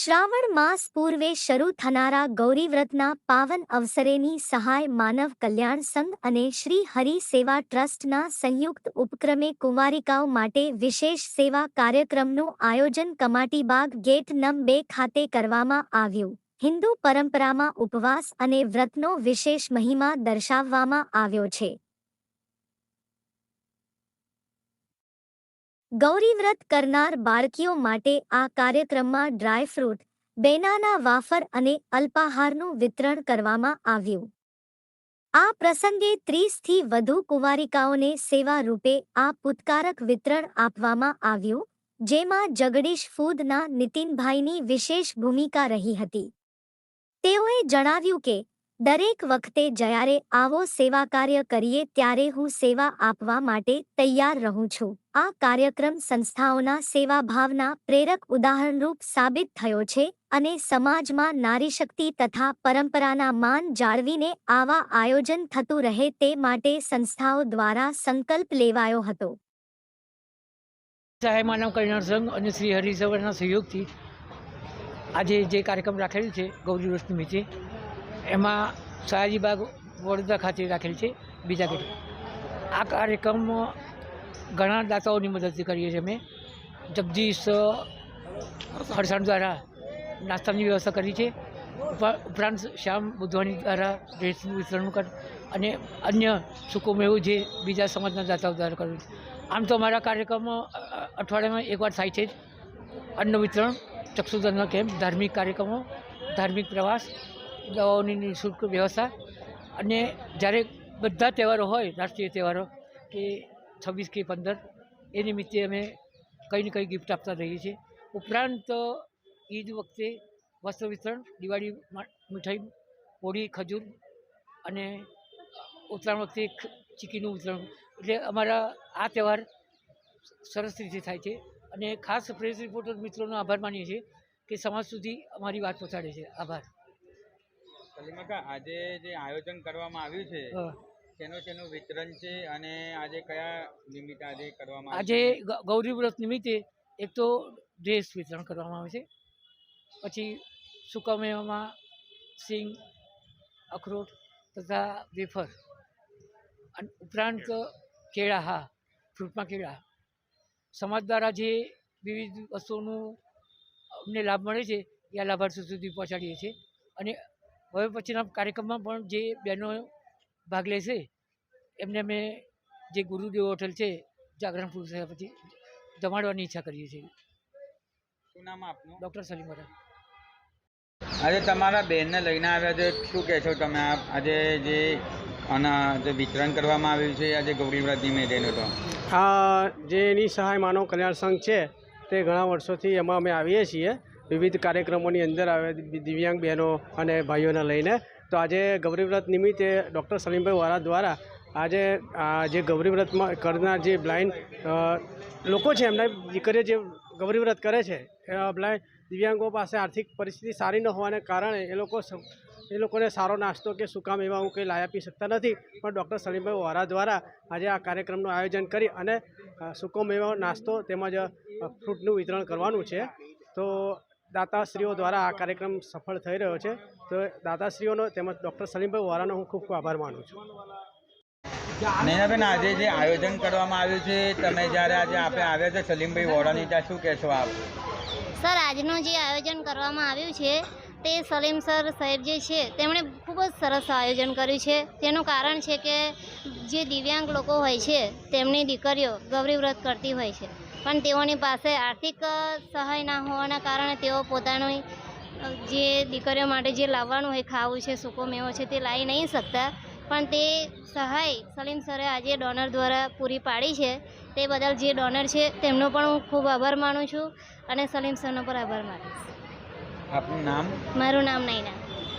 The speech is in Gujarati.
શ્રાવણ માસ પૂર્વે શરૂ થનારા ગૌરીવ્રતના પાવન અવસરેની સહાય માનવ કલ્યાણ સંઘ અને શ્રી હરિ સેવા ટ્રસ્ટના સંયુક્ત ઉપક્રમે કુંવારિકાઓ માટે વિશેષ સેવા કાર્યક્રમનું આયોજન કમાટીબાગ ગેટ નં બે ખાતે કરવામાં આવ્યું. હિન્દુ પરંપરામાં ઉપવાસ અને વ્રતનો વિશેષ મહિમા દર્શાવવામાં આવ્યો છે. ગૌરીવ્રત કરનાર બાળકીઓ માટે આ કાર્યક્રમમાં ડ્રાયફ્રૂટ બેનાના વાફર અને અલ્પાહારનું વિતરણ કરવામાં આવ્યું. આ પ્રસંગે ત્રીસથી વધુ કુંવારિકાઓને સેવા રૂપે આ પૂતકારક વિતરણ આપવામાં આવ્યું, જેમાં જગડીશ ફૂદના નીતિનભાઈની વિશેષ ભૂમિકા રહી હતી. તેઓએ જણાવ્યું કે દરેક વખતે જ્યારે આવો સેવા કાર્ય કરીએ ત્યારે હું સેવા આપવા માટે તૈયાર રહું છું. આ કાર્યક્રમ સંસ્થાઓના સેવાભાવના પ્રેરક ઉદાહરણરૂપ સાબિત થયો છે અને સમાજમાં નારી શક્તિ તથા પરંપરાના માન જાળવીને આવા આયોજન થતું રહે તે માટે સંસ્થાઓ દ્વારા સંકલ્પ લેવાયો હતો. સહાય માનવ કલ્યાણ સંઘ અને શ્રી હરિસભરના સહયોગથી આજે જે કાર્યક્રમ રાખેલ છે ગૌરી નિમિત્તે એમાં સયાજીબાગ વડોદરા ખાતે રાખેલ છે બીજા ગેટ. આ કાર્યક્રમ ઘણા દાતાઓની મદદથી કરીએ છીએ અમે. જગદીશ હરસાણ દ્વારા નાસ્તાની વ્યવસ્થા કરી છે. ઉપરા- ઉપરાંત શ્યામ બુધવાની દ્વારા ડ્રેસનું વિતરણ કર, અને અન્ય સુકુમેવું જે બીજા સમાજના દાતાઓ દ્વારા કર્યું છે. આમ તો અમારા કાર્યક્રમ અઠવાડિયામાં એકવાર થાય છે જ. અન્ન વિતરણ ચક્ષુદાનના કેમ્પ, ધાર્મિક કાર્યક્રમો, ધાર્મિક પ્રવાસ દવાઓની નિઃશુલ્ક વ્યવસ્થા. અને જ્યારે બધા તહેવારો હોય, રાષ્ટ્રીય તહેવારો, કે છવ્વીસ કે પંદર, એ નિમિત્તે અમે કંઈ ને કંઈ ગિફ્ટ આપતા રહીએ છીએ. ઉપરાંત ઈદ વખતે વસ્ત્ર વિતરણ, દિવાળી મીઠાઈ, હોળી, ખજૂર અને ઉત્તરાયણ વખતે ચીકીનું વિતરણ. એટલે અમારા આ તહેવાર સરસ રીતે થાય છે. અને ખાસ પ્રેસ રિપોર્ટર મિત્રોનો આભાર માનીએ છીએ કે સમાજ સુધી અમારી વાત પહોંચાડે છે. આભાર. સલીમકા આજે જે આયોજન કરવામાં આવ્યું છે તેનો તેનું વિતરણ છે અને આજે કયા નિમિત્તે આજે કરવામાં આજે ગૌરી વ્રત નિમિત્તે એક તો ડ્રેસ વિતરણ કરવામાં આવે છે પછી સુકામેવામાં સિંગ અખરોટ તથા વેફર અને ઉપરાંત કેળા હા ફ્રૂટમાં કેળા. સમાજ દ્વારા જે વિવિધ વસ્તુઓનું અમને લાભ મળે છે એ આ લાભાર્થીઓ સુધી પહોંચાડીએ છીએ. અને હવે પછીના કાર્યક્રમમાં પણ જે બહેનો ભાગ લેશે એમને અમે જે ગુરુદેવ હોટલ છે જાગરણ પુરુષ પછી જમાડવાની ઈચ્છા કરીએ છીએ. શું નામ આપનું? ડૉક્ટર સલીમરા આજે તમારા બહેનને લઈને આવ્યા છે શું કહેશો તમે? આ આજે જે આના જે વિતરણ કરવામાં આવ્યું છે આજે ગૌરી મેં નિમિત્તેનું તો? આ જે એની સહાય માનવ કલ્યાણ સંઘ છે તે ઘણા વર્ષોથી એમાં અમે આવીએ છીએ. વિવિધ કાર્યક્રમોની અંદર આવે દિવ્યાંગ બહેનો અને ભાઈઓને લઈને. તો આજે ગૌરીવ્રત નિમિત્તે ડૉક્ટર સલીમભાઈ વારા દ્વારા આજે જે ગૌરીવ્રતમાં કરનાર જે બ્લાઇન્ડ લોકો છે એમના દીકરીઓ જે ગૌરીવ્રત કરે છે એ બ્લાઇન્ડ દિવ્યાંગો પાસે આર્થિક પરિસ્થિતિ સારી ન હોવાને કારણે એ લોકો એ લોકોને સારો નાસ્તો કે સુકામ એવા હું કંઈ લાવી આપી શકતા નથી. પણ ડૉક્ટર સલીમભાઈ વોરા દ્વારા આજે આ કાર્યક્રમનું આયોજન કરી અને અ, સૂકો નાસ્તો તેમજ ફ્રૂટનું વિતરણ કરવાનું છે. તો દાતાશ્રીઓ દ્વારા આ કાર્યક્રમ સફળ થઈ રહ્યો છે. તો દાતાશ્રીઓનો તેમજ ડૉક્ટર સલીમભાઈ વોરાનો હું ખૂબ ખૂબ આભાર માનું છું. નૈનાબેન આજે જે આયોજન કરવામાં આવ્યું છે તમે જ્યારે આજે આપણે આવ્યા છે સલીમભાઈ વોરાની ત્યાં શું કહેશો આપ? સર આજનું જે આયોજન કરવામાં આવ્યું છે તે સલીમ સર સાહેબ જે છે તેમણે ખૂબ જ સરસ આયોજન કર્યું છે. તેનું કારણ છે કે જે દિવ્યાંગ લોકો હોય છે તેમની દીકરીઓ ગૌરીવ્રત કરતી હોય છે. પણ તેઓની પાસે આર્થિક સહાય ના હોવાના કારણે તેઓ પોતાની જે દીકરીઓ માટે જે લાવવાનું હોય ખાવું છે સૂકો મેવો છે તે લાવી નહીં શકતા. પણ તે સહાય સલીમ સરે આજે ડોનર દ્વારા પૂરી પાડી છે. તે બદલ જે ડોનર છે તેમનો પણ હું ખૂબ આભાર માનું છું અને સલીમ સરનો પણ આભાર માનીશ. આપનું નામ? મારું નામ નૈના.